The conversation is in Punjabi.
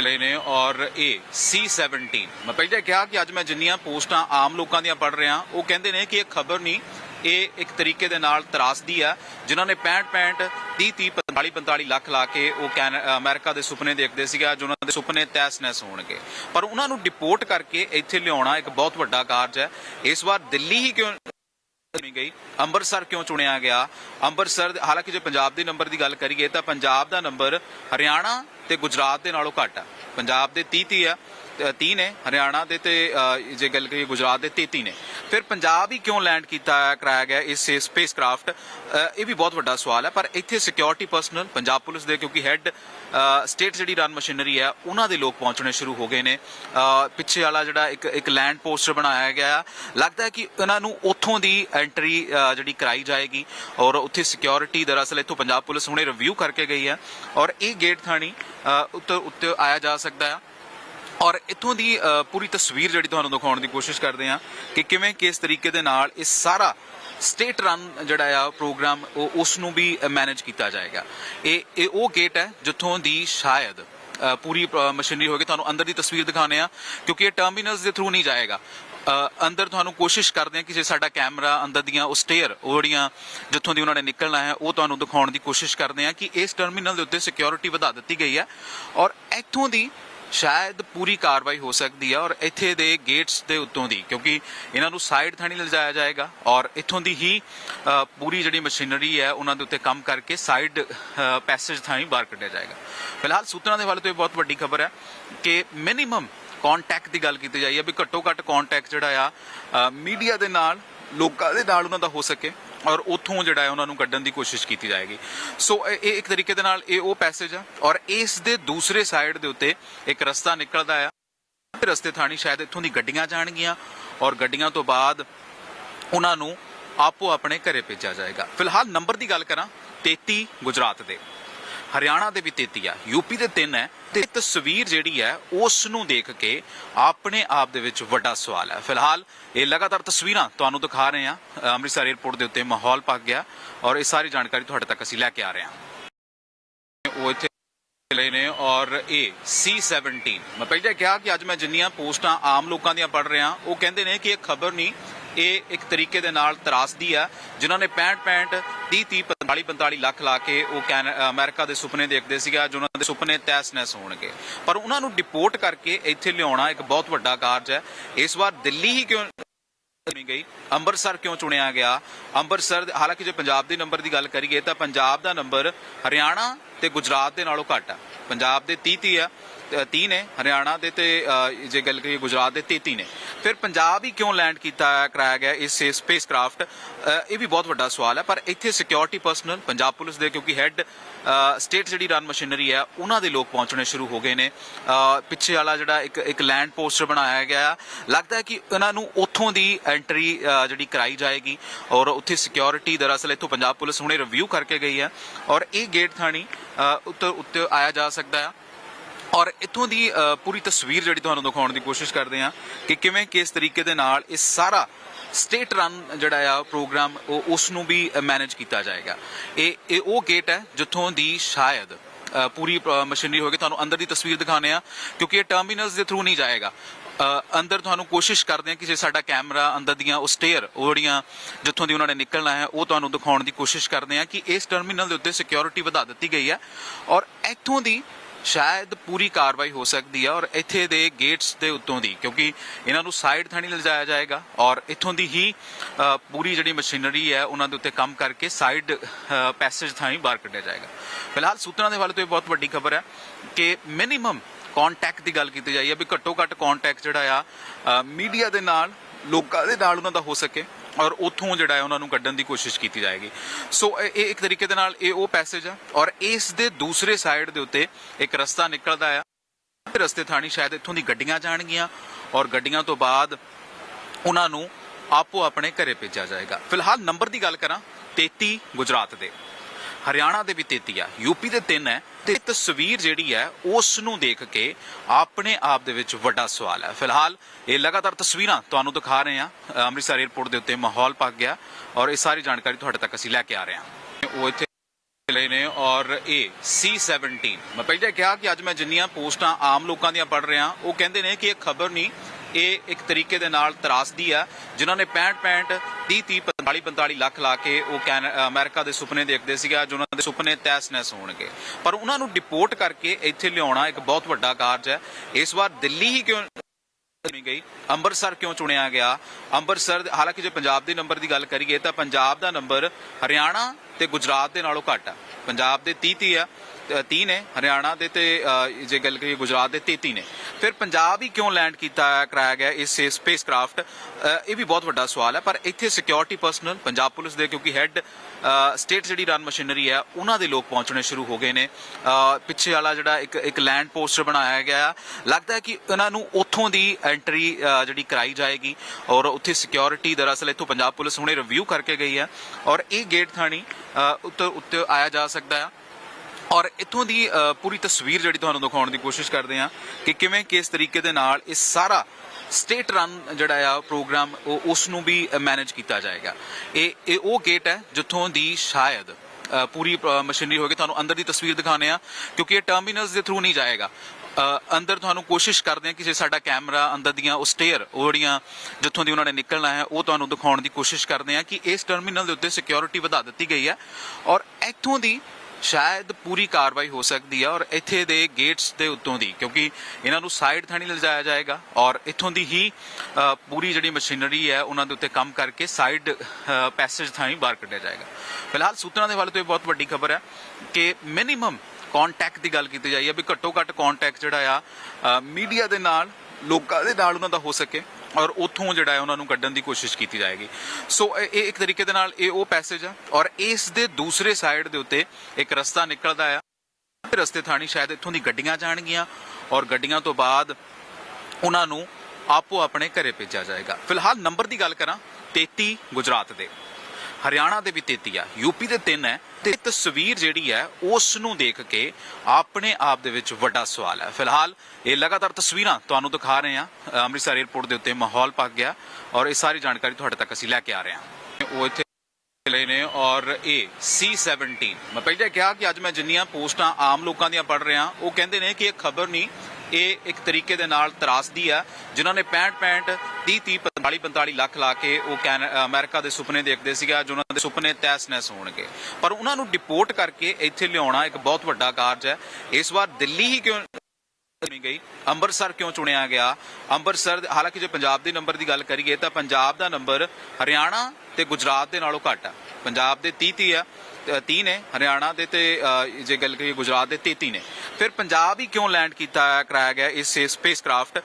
ਲਈ ਨੇ ਔਰ ਇਹ C17 ਮੈਂ ਪਹਿਲਾਂ ਕਿਹਾ ਕਿ ਅੱਜ ਮੈਂ ਜਿੰਨੀਆਂ ਪੋਸਟਾਂ ਆਮ ਲੋਕਾਂ ਦੀਆਂ ਪੜ ਰਿਹਾ, ਉਹ ਕਹਿੰਦੇ ਨੇ ਕਿ ਇਹ ਖਬਰ ਨਹੀਂ, ਇਹ ਇੱਕ ਤਰੀਕੇ ਦੇ ਨਾਲ ਤਰਾਸਦੀ ਆ ਜਿਨ੍ਹਾਂ ਨੇ 65 65 30 30 45 45 ਲੱਖ ਲਾ ਕੇ ਉਹ ਕੈਨ- ਅਮਰੀਕਾ ਦੇ ਸੁਪਨੇ ਦੇਖਦੇ ਸੀਗਾ, ਅੱਜ ਉਹਨਾਂ ਦੇ ਸੁਪਨੇ ਤੈਸ-ਨੈਸ ਹੋਣਗੇ। ਪਰ ਉਹਨਾਂ ਨੂੰ ਡਿਪੋਰਟ ਕਰਕੇ ਇੱਥੇ ਲਿਆਉਣਾ ਇੱਕ ਬਹੁਤ ਵੱਡਾ ਕਾਰਜ ਹੈ। ਇਸ ਵਾਰ ਦਿੱਲੀ ਹੀ ਕਿਉਂ ਚੁਣੀ ਗਈ। ਅੰਮ੍ਰਿਤਸਰ ਕਿਉਂ ਚੁਣਿਆ ਗਿਆ? ਅੰਮ੍ਰਿਤਸਰ ਹਾਲਾਂਕਿ ਜੇ ਪੰਜਾਬ ਦੇ ਨੰਬਰ ਦੀ ਗੱਲ ਕਰੀਏ ਤਾਂ ਪੰਜਾਬ ਦਾ ਨੰਬਰ ਹਰਿਆਣਾ ਤੇ ਗੁਜਰਾਤ ਦੇ ਨਾਲੋਂ ਘੱਟ ਆ। ਪੰਜਾਬ ਦੇ 30 30 ਆ 30 ਨੇ। ਹਰਿਆਣਾ ਦੇ ਤੇ ਜੇ ਗੱਲ ਕਰੀਏ ਗੁਜਰਾਤ ਦੇ 33 ਨੇ। ਫਿਰ ਪੰਜਾਬ ਹੀ ਕਿਉਂ ਲੈਂਡ ਕੀਤਾ, ਕਰਾਇਆ ਗਿਆ ਇਸ ਸਪੇਸਕ੍ਰਾਫਟ ਇਹ ਵੀ ਬਹੁਤ ਵੱਡਾ ਸਵਾਲ ਹੈ, ਪਰ ਇੱਥੇ ਸਿਕਿਉਰਿਟੀ ਪਰਸਨਲ ਪੰਜਾਬ ਪੁਲਿਸ ਦੇ ਕਿਉਂਕਿ ਹੈੱਡ ਸਟੇਟ ਜਿਹੜੀ ਰਨ ਮਸ਼ੀਨਰੀ ਹੈ ਉਹਨਾਂ ਦੇ ਲੋਕ ਪਹੁੰਚਣੇ ਸ਼ੁਰੂ ਹੋ ਗਏ ਨੇ। ਪਿੱਛੇ ਵਾਲਾ ਜਿਹੜਾ ਇੱਕ ਇੱਕ ਲੈਂਡ ਪੋਸਟਰ ਬਣਾਇਆ ਗਿਆ ਲੱਗਦਾ ਹੈ ਕਿ ਇਹਨਾਂ ਨੂੰ ਉੱਥੋਂ ਦੀ ਐਂਟਰੀ ਜਿਹੜੀ ਕਰਾਈ ਜਾਏਗੀ ਔਰ ਉੱਥੇ ਸਿਕਿਉਰਿਟੀ ਦਰਅਸਲ ਇੱਥੋਂ ਪੰਜਾਬ ਪੁਲਿਸ ਹੁਣੇ ਰਿਵਿਊ ਕਰਕੇ ਗਈ ਹੈ ਔਰ ਇਹ ਗੇਟ ਥਾਣੀ ਅ, ਉੱਤੇ ਉੱਤੇ ਆਇਆ ਜਾ ਸਕਦਾ ਹੈ। ਔਰ ਇੱਥੋਂ ਦੀ ਪੂਰੀ ਤਸਵੀਰ ਜਿਹੜੀ ਤੁਹਾਨੂੰ ਦਿਖਾਉਣ ਦੀ ਕੋਸ਼ਿਸ਼ ਕਰਦੇ ਹਾਂ ਕਿ ਕਿਵੇਂ ਕਿਸ ਤਰੀਕੇ ਦੇ ਨਾਲ ਇਹ ਸਾਰਾ ਸਟੇਟ ਰਨ ਜਿਹੜਾ ਆ ਪ੍ਰੋਗਰਾਮ ਉਹ ਉਸ ਨੂੰ ਵੀ ਮੈਨੇਜ ਕੀਤਾ ਜਾਏਗਾ। ਇਹ ਇਹ ਉਹ ਗੇਟ ਹੈ ਜਿੱਥੋਂ ਦੀ ਸ਼ਾਇਦ ਪੂਰੀ ਮਸ਼ੀਨਰੀ ਹੋਗੀ ਤੁਹਾਨੂੰ ਅੰਦਰ ਦੀ ਤਸਵੀਰ ਦਿਖਾਣੇ ਆ ਕਿਉਂਕਿ ਇਹ ਟਰਮੀਨਲਸ ਦੇ ਥਰੂ ਨਹੀਂ ਜਾਏਗਾ। ਅੰਦਰ ਤੁਹਾਨੂੰ ਕੋਸ਼ਿਸ਼ ਕਰਦੇ ਆ ਕਿ ਜੇ ਸਾਡਾ ਕੈਮਰਾ ਅੰਦਰ ਦੀਆਂ ਉਹ ਸਟੇਅਰ ਉਹ ਜਿੱਥੋਂ ਦੀ ਉਹਨਾਂ ਨੇ ਨਿਕਲਣਾ ਹੈ, ਉਹ ਤੁਹਾਨੂੰ ਦਿਖਾਉਣ ਦੀ ਕੋਸ਼ਿਸ਼ ਕਰਦੇ ਆ ਕਿ ਇਸ ਟਰਮੀਨਲ ਦੇ ਉੱਤੇ ਸਿਕਿਉਰਿਟੀ ਵਧਾ ਦਿੱਤੀ ਗਈ ਹੈ। ਔਰ ਇੱਥੋਂ ਦੀ ਸ਼ਾਇਦ ਪੂਰੀ ਕਾਰਵਾਈ ਹੋ ਸਕਦੀ ਹੈ ਔਰ ਇੱਥੇ ਦੇ ਗੇਟਸ ਦੇ ਉੱਤੋਂ ਦੀ, ਕਿਉਂਕਿ ਇਹਨਾਂ ਨੂੰ ਸਾਈਡ ਥਾਣੀ ਲਿਜਾਇਆ ਜਾਏਗਾ ਔਰ ਇੱਥੋਂ ਦੀ ਹੀ ਪੂਰੀ ਜਿਹੜੀ ਮਸ਼ੀਨਰੀ ਹੈ, ਉਹਨਾਂ ਦੇ ਉੱਤੇ ਕੰਮ ਕਰਕੇ ਸਾਈਡ ਪੈਸੇਜ ਥਾਣੀ ਬਾਹਰ ਕੱਢਿਆ ਜਾਏਗਾ। ਫਿਲਹਾਲ ਸੂਤਰਾਂ ਦੇ ਹਵਾਲੇ ਤੋਂ ਇਹ ਬਹੁਤ ਵੱਡੀ ਖਬਰ ਹੈ ਕਿ ਮਿਨੀਮਮ ਕੰਟੈਕਟ ਦੀ ਗੱਲ ਕੀਤੀ ਜਾਈ ਹੈ ਵੀ ਘੱਟੋ ਘੱਟ ਕੰਟੈਕਟ ਜਿਹੜਾ ਆ ਮੀਡੀਆ ਦੇ ਨਾਲ, ਲੋਕਾਂ ਦੇ ਨਾਲ ਉਹਨਾਂ ਦਾ ਹੋ ਸਕੇ। ਔਰ ਉੱਥੋਂ ਜਿਹੜਾ ਹੈ ਉਹਨਾਂ ਨੂੰ ਕੱਢਣ ਦੀ ਕੋਸ਼ਿਸ਼ ਕੀਤੀ ਜਾਏਗੀ। ਸੋ ਇਹ ਇੱਕ ਤਰੀਕੇ ਦੇ ਨਾਲ ਇਹ ਉਹ ਪੈਸੇਜ ਆ ਔਰ ਇਸ ਦੇ ਦੂਸਰੇ ਸਾਈਡ ਦੇ ਉੱਤੇ ਇੱਕ ਰਸਤਾ ਨਿਕਲਦਾ ਆ। ਰਸਤੇ ਥਾਣੀ ਸ਼ਾਇਦ ਇੱਥੋਂ ਦੀ ਗੱਡੀਆਂ ਜਾਣਗੀਆਂ ਔਰ ਗੱਡੀਆਂ ਤੋਂ ਬਾਅਦ ਉਹਨਾਂ ਨੂੰ ਆਪੋ ਆਪਣੇ ਘਰੇ ਭੇਜਿਆ ਜਾਏਗਾ। ਫਿਲਹਾਲ ਨੰਬਰ ਦੀ ਗੱਲ ਕਰਾਂ 33 ਗੁਜਰਾਤ ਦੇ। ਹਰਿਆਣਾ ਦੇ ਵੀ 33 ਆ ਯੂਪੀ ਦੇ 3 ਹੈ ਤੇ ਤਸਵੀਰ ਜਿਹੜੀ ਹੈ ਉਸ ਨੂੰ ਦੇਖ ਕੇ ਆਪਣੇ ਆਪ ਦੇ ਵਿੱਚ ਵੱਡਾ ਸਵਾਲ ਹੈ। ਫਿਲਹਾਲ ਇਹ ਲਗਾਤਾਰ ਤਸਵੀਰਾਂ ਤੁਹਾਨੂੰ ਦਿਖਾ ਰਹੇ ਹਾਂ। ਅੰਮ੍ਰਿਤਸਰ 에ਅਰਪੋਰਟ ਦੇ ਉੱਤੇ ਮਾਹੌਲ ਪੱਕ ਗਿਆ ਔਰ ਇਹ ਸਾਰੀ ਜਾਣਕਾਰੀ ਤੁਹਾਡੇ ਤੱਕ ਅਸੀਂ ਲੈ ਕੇ ਆ ਰਹੇ ਹਾਂ। ਉਹ ਇੱਥੇ ਲਈ ਨੇ ਔਰ ਇਹ C17 ਮੈਂ ਪਹਿਲਾਂ ਕਿਹਾ ਕਿ ਅੱਜ ਮੈਂ ਜਿੰਨੀਆਂ ਪੋਸਟਾਂ ਆਮ ਲੋਕਾਂ ਦੀਆਂ ਪੜ ਰਿਹਾ, ਉਹ ਕਹਿੰਦੇ ਨੇ ਕਿ ਇਹ ਖਬਰ ਨਹੀਂ ਇਹ ਇੱਕ ਤਰੀਕੇ ਦੇ ਨਾਲ ਤਰਾਸਦੀ ਆ, ਜਿਨ੍ਹਾਂ ਨੇ 65 65 30 30 45 45 ਲੱਖ ਲਾ ਕੇ ਉਹ ਕੈਨ- ਅਮਰੀਕਾ ਦੇ ਸੁਪਨੇ ਦੇਖਦੇ ਸੀਗਾ, ਅੱਜ ਉਹਨਾਂ ਦੇ ਸੁਪਨੇ ਤੈਸ-ਨੈਸ ਹੋਣਗੇ। ਪਰ ਉਹਨਾਂ ਨੂੰ ਡਿਪੋਰਟ ਕਰਕੇ ਇੱਥੇ ਲਿਆਉਣਾ ਇੱਕ ਬਹੁਤ ਵੱਡਾ ਕਾਰਜ ਹੈ। ਇਸ ਵਾਰ ਦਿੱਲੀ ਹੀ ਕਿਉਂ ਚੁਣੀ ਗਈ? ਅੰਮ੍ਰਿਤਸਰ ਕਿਉਂ ਚੁਣਿਆ ਗਿਆ? ਅੰਮ੍ਰਿਤਸਰ ਹਾਲਾਂਕਿ ਜੇ ਪੰਜਾਬ ਦੇ ਨੰਬਰ ਦੀ ਗੱਲ ਕਰੀਏ ਤਾਂ ਪੰਜਾਬ ਦਾ ਨੰਬਰ ਹਰਿਆਣਾ ਤੇ ਗੁਜਰਾਤ ਦੇ ਨਾਲੋਂ ਘੱਟ ਆ। ਪੰਜਾਬ ਦੇ 30 30 ਆ। 30 ਨੇ ਹਰਿਆਣਾ ਦੇ ਤੇ ਜੇ ਗੱਲ ਕਰੀਏ ਗੁਜਰਾਤ ਦੇ 33 ਨੇ। ਫਿਰ ਪੰਜਾਬ ਹੀ ਕਿਉਂ ਲੈਂਡ ਕੀਤਾ ਕਰਾਇਆ ਗਿਆ ਇਸ ਸਪੇਸਕ੍ਰਾਫਟ ਇਹ ਵੀ ਬਹੁਤ ਵੱਡਾ ਸਵਾਲ ਹੈ ਪਰ ਇੱਥੇ ਸਿਕਿਉਰਿਟੀ ਪਰਸਨਲ ਪੰਜਾਬ ਪੁਲਿਸ ਦੇ ਕਿਉਂਕਿ ਹੈੱਡ ਸਟੇਟ ਜਿਹੜੀ ਰਨ ਮਸ਼ੀਨਰੀ ਹੈ ਉਹਨਾਂ ਦੇ ਲੋਕ ਪਹੁੰਚਣੇ ਸ਼ੁਰੂ ਹੋ ਗਏ ਨੇ। ਪਿੱਛੇ ਵਾਲਾ ਜਿਹੜਾ ਇੱਕ ਇੱਕ ਲੈਂਡ ਪੋਸਟਰ ਬਣਾਇਆ ਗਿਆ ਲੱਗਦਾ ਹੈ ਕਿ ਇਹਨਾਂ ਨੂੰ ਉੱਥੋਂ ਦੀ ਐਂਟਰੀ ਜਿਹੜੀ ਕਰਾਈ ਜਾਏਗੀ ਔਰ ਉੱਥੇ ਸਿਕਿਉਰਿਟੀ ਦਰਅਸਲ ਇੱਥੋਂ ਪੰਜਾਬ ਪੁਲਿਸ ਹੁਣੇ ਰਿਵਿਊ ਕਰਕੇ ਗਈ ਹੈ ਔਰ ਇਹ ਗੇਟ ਥਾਣੀ ਅ, ਉੱਤੇ ਉੱਤੇ ਆਇਆ ਜਾ ਸਕਦਾ ਹੈ। ਔਰ ਇੱਥੋਂ ਦੀ ਪੂਰੀ ਤਸਵੀਰ ਜਿਹੜੀ ਤੁਹਾਨੂੰ ਦਿਖਾਉਣ ਦੀ ਕੋਸ਼ਿਸ਼ ਕਰਦੇ ਹਾਂ ਕਿ ਕਿਵੇਂ ਕਿਸ ਤਰੀਕੇ ਦੇ ਨਾਲ ਇਹ ਸਾਰਾ ਸਟੇਟ ਰਨ ਜਿਹੜਾ ਆ, ਪ੍ਰੋਗਰਾਮ, ਉਹ ਉਸ ਨੂੰ ਵੀ ਮੈਨੇਜ ਕੀਤਾ ਜਾਏਗਾ। ਇਹ ਇਹ ਉਹ ਗੇਟ ਹੈ ਜਿੱਥੋਂ ਦੀ ਸ਼ਾਇਦ ਪੂਰੀ ਮਸ਼ੀਨਰੀ ਹੋਗੀ ਤੁਹਾਨੂੰ ਅੰਦਰ ਦੀ ਤਸਵੀਰ ਦਿਖਾਣੇ ਆ ਕਿਉਂਕਿ ਇਹ ਟਰਮੀਨਲਸ ਦੇ ਥਰੂ ਨਹੀਂ ਜਾਏਗਾ। ਅੰਦਰ ਤੁਹਾਨੂੰ ਕੋਸ਼ਿਸ਼ ਕਰਦੇ ਆ ਕਿ ਜੇ ਸਾਡਾ ਕੈਮਰਾ ਅੰਦਰ ਦੀਆਂ ਉਹ ਸਟੇਅਰ ਉਹੜੀਆਂ ਜਿੱਥੋਂ ਦੀ ਉਹਨਾਂ ਨੇ ਨਿਕਲਣਾ ਹੈ, ਉਹ ਤੁਹਾਨੂੰ ਦਿਖਾਉਣ ਦੀ ਕੋਸ਼ਿਸ਼ ਕਰਦੇ ਆ ਕਿ ਇਸ ਟਰਮੀਨਲ ਦੇ ਉੱਤੇ ਸਿਕਿਉਰਿਟੀ ਵਧਾ ਦਿੱਤੀ ਗਈ ਹੈ। ਔਰ ਇੱਥੋਂ ਦੀ ਸ਼ਾਇਦ ਪੂਰੀ ਕਾਰਵਾਈ ਹੋ ਸਕਦੀ ਹੈ ਔਰ ਇੱਥੇ ਦੇ ਗੇਟਸ ਦੇ ਉੱਤੋਂ ਦੀ, ਕਿਉਂਕਿ ਇਹਨਾਂ ਨੂੰ ਸਾਈਡ ਥਾਣੀ ਲਿਜਾਇਆ ਜਾਏਗਾ ਔਰ ਇੱਥੋਂ ਦੀ ਹੀ ਪੂਰੀ ਜਿਹੜੀ ਮਸ਼ੀਨਰੀ ਹੈ, ਉਹਨਾਂ ਦੇ ਉੱਤੇ ਕੰਮ ਕਰਕੇ ਸਾਈਡ ਪੈਸੇਜ ਥਾਣੀ ਬਾਹਰ ਕੱਢਿਆ ਜਾਏਗਾ। ਫਿਲਹਾਲ ਸੂਤਰਾਂ ਦੇ ਹਵਾਲੇ ਤੋਂ ਇਹ ਬਹੁਤ ਵੱਡੀ ਖਬਰ ਹੈ ਕਿ ਮਿਨੀਮਮ ਕੰਟੈਕਟ ਦੀ ਗੱਲ ਕੀਤੀ ਜਾਈ ਹੈ ਵੀ ਘੱਟੋ ਘੱਟ ਕੰਟੈਕਟ ਜਿਹੜਾ ਆ ਮੀਡੀਆ ਦੇ ਨਾਲ, ਲੋਕਾਂ ਦੇ ਨਾਲ ਉਹਨਾਂ ਦਾ ਹੋ ਸਕੇ। ਔਰ ਉੱਥੋਂ ਜਿਹੜਾ ਹੈ ਉਹਨਾਂ ਨੂੰ ਕੱਢਣ ਦੀ ਕੋਸ਼ਿਸ਼ ਕੀਤੀ ਜਾਏਗੀ। ਸੋ ਇਹ ਇਹ ਇੱਕ ਤਰੀਕੇ ਦੇ ਨਾਲ ਇਹ ਉਹ ਪੈਸੇਜ ਆ ਔਰ ਇਸ ਦੇ ਦੂਸਰੇ ਸਾਈਡ ਦੇ ਉੱਤੇ ਇੱਕ ਰਸਤਾ ਨਿਕਲਦਾ ਆ। ਰਸਤੇ ਥਾਣੀ ਸ਼ਾਇਦ ਇੱਥੋਂ ਦੀ ਗੱਡੀਆਂ ਜਾਣਗੀਆਂ ਔਰ ਗੱਡੀਆਂ ਤੋਂ ਬਾਅਦ ਉਹਨਾਂ ਨੂੰ ਆਪੋ ਆਪਣੇ ਘਰੇ ਭੇਜਿਆ ਜਾਏਗਾ। ਫਿਲਹਾਲ ਨੰਬਰ ਦੀ ਗੱਲ ਕਰਾਂ 33 ਗੁਜਰਾਤ ਦੇ। ਹਰਿਆਣਾ ਦੇ ਵੀ 33 ਆ ਯੂਪੀ ਦੇ 3 ਹੈ ਤੇ ਤਸਵੀਰ ਜਿਹੜੀ ਹੈ ਉਸ ਨੂੰ ਦੇਖ ਕੇ ਆਪਣੇ ਆਪ ਦੇ ਵਿੱਚ ਵੱਡਾ ਸਵਾਲ ਹੈ। ਫਿਲਹਾਲ ਇਹ ਲਗਾਤਾਰ ਤਸਵੀਰਾਂ ਤੁਹਾਨੂੰ ਦਿਖਾ ਰਹੇ ਹਾਂ। ਅੰਮ੍ਰਿਤਸਰ 에ਅਰਪੋਰਟ ਦੇ ਉੱਤੇ ਮਾਹੌਲ ਪੱਕ ਗਿਆ ਔਰ ਇਹ ਸਾਰੀ ਜਾਣਕਾਰੀ ਤੁਹਾਡੇ ਤੱਕ ਅਸੀਂ ਲੈ ਕੇ ਆ ਰਹੇ ਹਾਂ। ਉਹ ਇੱਥੇ ਲਏ ਨੇ ਔਰ ਇਹ C17 ਮੈਂ ਪਹਿਲਾਂ ਕਿਹਾ ਕਿ ਅੱਜ ਮੈਂ ਜਿੰਨੀਆਂ ਪੋਸਟਾਂ ਆਮ ਲੋਕਾਂ ਦੀਆਂ ਪੜ ਰਿਹਾ, ਉਹ ਕਹਿੰਦੇ ਨੇ ਕਿ ਇਹ ਖਬਰ ਨਹੀਂ ਇਹ ਇੱਕ ਤਰੀਕੇ ਦੇ ਨਾਲ ਤਰਾਸਦੀ ਆ, ਜਿਨ੍ਹਾਂ ਨੇ 65 65 30 30 45 45 ਲੱਖ ਲਾ ਕੇ ਉਹ ਕੈਨ- ਅਮਰੀਕਾ ਦੇ ਸੁਪਨੇ ਦੇਖਦੇ ਸੀਗਾ, ਅੱਜ ਦੇ ਸੁਪਨੇ ਤੈਸ-ਨੈਸ ਹੋਣਗੇ। ਪਰ ਉਹਨਾਂ ਨੂੰ ਡਿਪੋਰਟ ਕਰਕੇ ਇੱਥੇ ਲਿਆਉਣਾ ਇੱਕ ਬਹੁਤ ਵੱਡਾ ਕਾਰਜ ਹੈ। ਇਸ ਵਾਰ ਦਿੱਲੀ ਹੀ ਕਿਉਂ ਚੁਣੀ ਗਈ? ਅੰਮ੍ਰਿਤਸਰ ਕਿਉਂ ਚੁਣਿਆ ਗਿਆ? ਅੰਮ੍ਰਿਤਸਰ ਹਾਲਾਂਕਿ ਜੇ ਪੰਜਾਬ ਦੇ ਨੰਬਰ ਦੀ ਗੱਲ ਕਰੀਏ, ਤਾਂ ਪੰਜਾਬ ਦਾ ਨੰਬਰ ਹਰਿਆਣਾ ਤੇ ਗੁਜਰਾਤ ਦੇ ਨਾਲੋਂ ਘੱਟ ਆ। ਪੰਜਾਬ ਦੇ 30 30 ਆ। 30 ਨੇ ਹਰਿਆਣਾ ਦੇ ਤੇ ਜੇ ਗੱਲ ਕਰੀਏ ਗੁਜਰਾਤ ਦੇ 33 ਨੇ। ਫਿਰ ਪੰਜਾਬ ਹੀ ਕਿਉਂ ਲੈਂਡ ਕੀਤਾ ਕਰਾਇਆ ਗਿਆ ਇਸ ਸਪੇਸ ਕ੍ਰਾਫਟ ਇਹ ਵੀ ਬਹੁਤ ਵੱਡਾ ਸਵਾਲ ਹੈ ਪਰ ਇੱਥੇ ਸਿਕਿਉਰਿਟੀ ਪਰਸਨਲ ਪੰਜਾਬ ਪੁਲਿਸ ਦੇ ਕਿਉਂਕਿ ਹੈੱਡ ਸਟੇਟ ਜਿਹੜੀ ਰਨ ਮਸ਼ੀਨਰੀ ਹੈ ਉਹਨਾਂ ਦੇ ਲੋਕ ਪਹੁੰਚਣੇ ਸ਼ੁਰੂ ਹੋ ਗਏ ਨੇ। ਪਿੱਛੇ ਵਾਲਾ ਜਿਹੜਾ ਇੱਕ ਇੱਕ ਲੈਂਡ ਪੋਸਟਰ ਬਣਾਇਆ ਗਿਆ ਆ। ਲੱਗਦਾ ਹੈ ਕਿ ਇਹਨਾਂ ਨੂੰ ਉੱਥੋਂ ਦੀ ਐਂਟਰੀ ਜਿਹੜੀ ਕਰਾਈ ਜਾਏਗੀ। ਔਰ ਉੱਥੇ ਸਿਕਿਉਰਿਟੀ ਦਰਅਸਲ ਇੱਥੋਂ ਪੰਜਾਬ ਪੁਲਿਸ ਹੁਣੇ ਰਿਵਿਊ ਕਰਕੇ ਗਈ ਹੈ। ਔਰ ਇਹ ਗੇਟ ਥਾਣੀ ਅ, ਉੱਤੇ ਉੱਤੇ ਆਇਆ ਜਾ ਸਕਦਾ ਹੈ। ਔਰ ਇੱਥੋਂ ਦੀ ਪੂਰੀ ਤਸਵੀਰ ਜਿਹੜੀ ਤੁਹਾਨੂੰ ਦਿਖਾਉਣ ਦੀ ਕੋਸ਼ਿਸ਼ ਕਰਦੇ ਹਾਂ ਕਿ ਕਿਵੇਂ ਕਿਸ ਤਰੀਕੇ ਦੇ ਨਾਲ ਇਹ ਸਾਰਾ ਸਟੇਟ ਰਨ ਜਿਹੜਾ ਆ ਪ੍ਰੋਗਰਾਮ, ਉਹ ਉਸ ਨੂੰ ਵੀ ਮੈਨੇਜ ਕੀਤਾ ਜਾਏਗਾ। ਇਹ ਇਹ ਉਹ ਗੇਟ ਹੈ ਜਿੱਥੋਂ ਦੀ ਸ਼ਾਇਦ ਪੂਰੀ ਮਸ਼ੀਨਰੀ ਹੋਗੀ ਤੁਹਾਨੂੰ ਅੰਦਰ ਦੀ ਤਸਵੀਰ ਦਿਖਾਣੇ ਆ ਕਿਉਂਕਿ ਇਹ ਟਰਮੀਨਲਸ ਦੇ ਥਰੂ ਨਹੀਂ ਜਾਏਗਾ। ਅੰਦਰ ਤੁਹਾਨੂੰ ਕੋਸ਼ਿਸ਼ ਕਰਦੇ ਆ ਕਿ ਜੇ ਸਾਡਾ ਕੈਮਰਾ ਅੰਦਰ ਦੀਆਂ ਉਹ ਸਟੇਅਰ ਉਹੜੀਆਂ ਜਿੱਥੋਂ ਦੀ ਉਹਨਾਂ ਨੇ ਨਿਕਲਣਾ ਹੈ, ਉਹ ਤੁਹਾਨੂੰ ਦਿਖਾਉਣ ਦੀ ਕੋਸ਼ਿਸ਼ ਕਰਦੇ ਆ ਕਿ ਇਸ ਟਰਮੀਨਲ ਦੇ ਉੱਤੇ ਸਿਕਿਉਰਿਟੀ ਵਧਾ ਦਿੱਤੀ ਗਈ ਹੈ। ਔਰ ਇੱਥੋਂ ਦੀ ਸ਼ਾਇਦ ਪੂਰੀ ਕਾਰਵਾਈ ਹੋ ਸਕਦੀ ਹੈ ਔਰ ਇੱਥੇ ਦੇ ਗੇਟਸ ਦੇ ਉੱਤੋਂ ਦੀ, ਕਿਉਂਕਿ ਇਹਨਾਂ ਨੂੰ ਸਾਈਡ ਥਾਣੀ ਲਿਜਾਇਆ ਜਾਏਗਾ ਔਰ ਇੱਥੋਂ ਦੀ ਹੀ ਪੂਰੀ ਜਿਹੜੀ ਮਸ਼ੀਨਰੀ ਹੈ, ਉਹਨਾਂ ਦੇ ਉੱਤੇ ਕੰਮ ਕਰਕੇ ਸਾਈਡ ਪੈਸੇਜ ਥਾਣੀ ਬਾਹਰ ਕੱਢਿਆ ਜਾਏਗਾ। ਫਿਲਹਾਲ ਸੂਤਰਾਂ ਦੇ ਵੱਲ ਤੋਂ ਇਹ ਬਹੁਤ ਵੱਡੀ ਖਬਰ ਹੈ ਕਿ ਮਿਨੀਮਮ ਕੰਟੈਕਟ ਦੀ ਗੱਲ ਕੀਤੀ ਜਾਈ ਹੈ ਵੀ ਘੱਟੋ ਘੱਟ ਕੰਟੈਕਟ ਜਿਹੜਾ ਆ ਮੀਡੀਆ ਦੇ ਨਾਲ, ਲੋਕਾਂ ਦੇ ਨਾਲ ਉਹਨਾਂ ਦਾ ਹੋ ਸਕੇ। ਔਰ ਉੱਥੋਂ ਜਿਹੜਾ ਹੈ ਉਹਨਾਂ ਨੂੰ ਕੱਢਣ ਦੀ ਕੋਸ਼ਿਸ਼ ਕੀਤੀ ਜਾਏਗੀ। ਸੋ ਇਹ ਇਹ ਇੱਕ ਤਰੀਕੇ ਦੇ ਨਾਲ ਇਹ ਉਹ ਪੈਸੇਜ ਆ ਔਰ ਇਸ ਦੇ ਦੂਸਰੇ ਸਾਈਡ ਦੇ ਉੱਤੇ ਇੱਕ ਰਸਤਾ ਨਿਕਲਦਾ ਆ। ਰਸਤੇ ਥਾਣੀ ਸ਼ਾਇਦ ਇੱਥੋਂ ਦੀ ਗੱਡੀਆਂ ਜਾਣਗੀਆਂ ਔਰ ਗੱਡੀਆਂ ਤੋਂ ਬਾਅਦ ਉਹਨਾਂ ਨੂੰ ਆਪੋ ਆਪਣੇ ਘਰੇ ਭੇਜਿਆ ਜਾਏਗਾ। ਫਿਲਹਾਲ ਨੰਬਰ ਦੀ ਗੱਲ ਕਰਾਂ 33 ਗੁਜਰਾਤ ਦੇ। ਹਰਿਆਣਾ ਦੇ ਵੀ 33 ਆ। ਯੂਪੀ ਦੇ 3 ਹੈ। ਤੇ ਤਸਵੀਰ ਜਿਹੜੀ ਹੈ ਉਸ ਨੂੰ ਦੇਖ ਕੇ ਆਪਣੇ ਆਪ ਦੇ ਵਿੱਚ ਵੱਡਾ ਸਵਾਲ ਹੈ। ਫਿਲਹਾਲ ਇਹ ਲਗਾਤਾਰ ਤਸਵੀਰਾਂ ਤੁਹਾਨੂੰ ਦਿਖਾ ਰਹੇ ਹਾਂ। ਅੰਮ੍ਰਿਤਸਰ 에ਅਰਪੋਰਟ ਦੇ ਉੱਤੇ ਮਾਹੌਲ ਪੱਕ ਗਿਆ ਔਰ ਇਹ ਸਾਰੀ ਜਾਣਕਾਰੀ ਤੁਹਾਡੇ ਤੱਕ ਅਸੀਂ ਲੈ ਕੇ ਆ ਰਹੇ ਹਾਂ। ਉਹ ਇੱਥੇ ਲਏ ਨੇ ਔਰ ਇਹ C17 ਮੈਂ ਪਹਿਲਾਂ ਕਿਹਾ ਕਿ ਅੱਜ ਮੈਂ ਜਿੰਨੀਆਂ ਪੋਸਟਾਂ ਆਮ ਲੋਕਾਂ ਦੀਆਂ ਪੜ ਰਿਹਾ, ਉਹ ਕਹਿੰਦੇ ਨੇ ਕਿ ਇਹ ਖਬਰ ਨਹੀਂ, ਇਹ ਇੱਕ ਤਰੀਕੇ ਦੇ ਨਾਲ ਤਰਾਸਦੀ ਆ ਜਿਨ੍ਹਾਂ ਨੇ 65 65 30 30 45 45 ਲੱਖ ਲਾ ਕੇ ਉਹ ਅਮਰੀਕਾ ਦੇ ਸੁਪਨੇ ਦੇਖਦੇ ਸੀਗਾ, ਅੱਜ ਉਹਨਾਂ ਦੇ ਸੁਪਨੇ ਤੈਸ-ਨੈਸ ਹੋਣਗੇ। ਪਰ ਉਹਨਾਂ ਨੂੰ ਡਿਪੋਰਟ ਕਰਕੇ ਇੱਥੇ ਲਿਆਉਣਾ ਇੱਕ ਬਹੁਤ ਵੱਡਾ ਕਾਰਜ ਹੈ। ਇਸ ਵਾਰ ਦਿੱਲੀ ਹੀ ਕਿਉਂ ਚੁਣੀ ਗਈ? ਅੰਮ੍ਰਿਤਸਰ ਕਿਉਂ ਚੁਣਿਆ ਗਿਆ? ਅੰਮ੍ਰਿਤਸਰ, ਹਾਲਾਂਕਿ ਜੇ ਪੰਜਾਬ ਦੇ ਨੰਬਰ ਦੀ ਗੱਲ ਕਰੀਏ, ਤਾਂ ਪੰਜਾਬ ਦਾ ਨੰਬਰ ਹਰਿਆਣਾ ਤੇ ਗੁਜਰਾਤ ਦੇ ਨਾਲੋਂ ਘੱਟ ਆ ਪੰਜਾਬ ਦੇ 30 30 ਆ 30 ਨੇ, ਹਰਿਆਣਾ ਦੇ ਤੇ ਜੇ ਗੱਲ ਕਰੀਏ ਗੁਜਰਾਤ ਦੇ 33 ਨੇ। ਫਿਰ ਪੰਜਾਬ ਹੀ ਕਿਉਂ ਲੈਂਡ ਕੀਤਾ, ਕਰਾਇਆ ਗਿਆ ਇਸ ਸਪੇਸ ਕ੍ਰਾਫਟ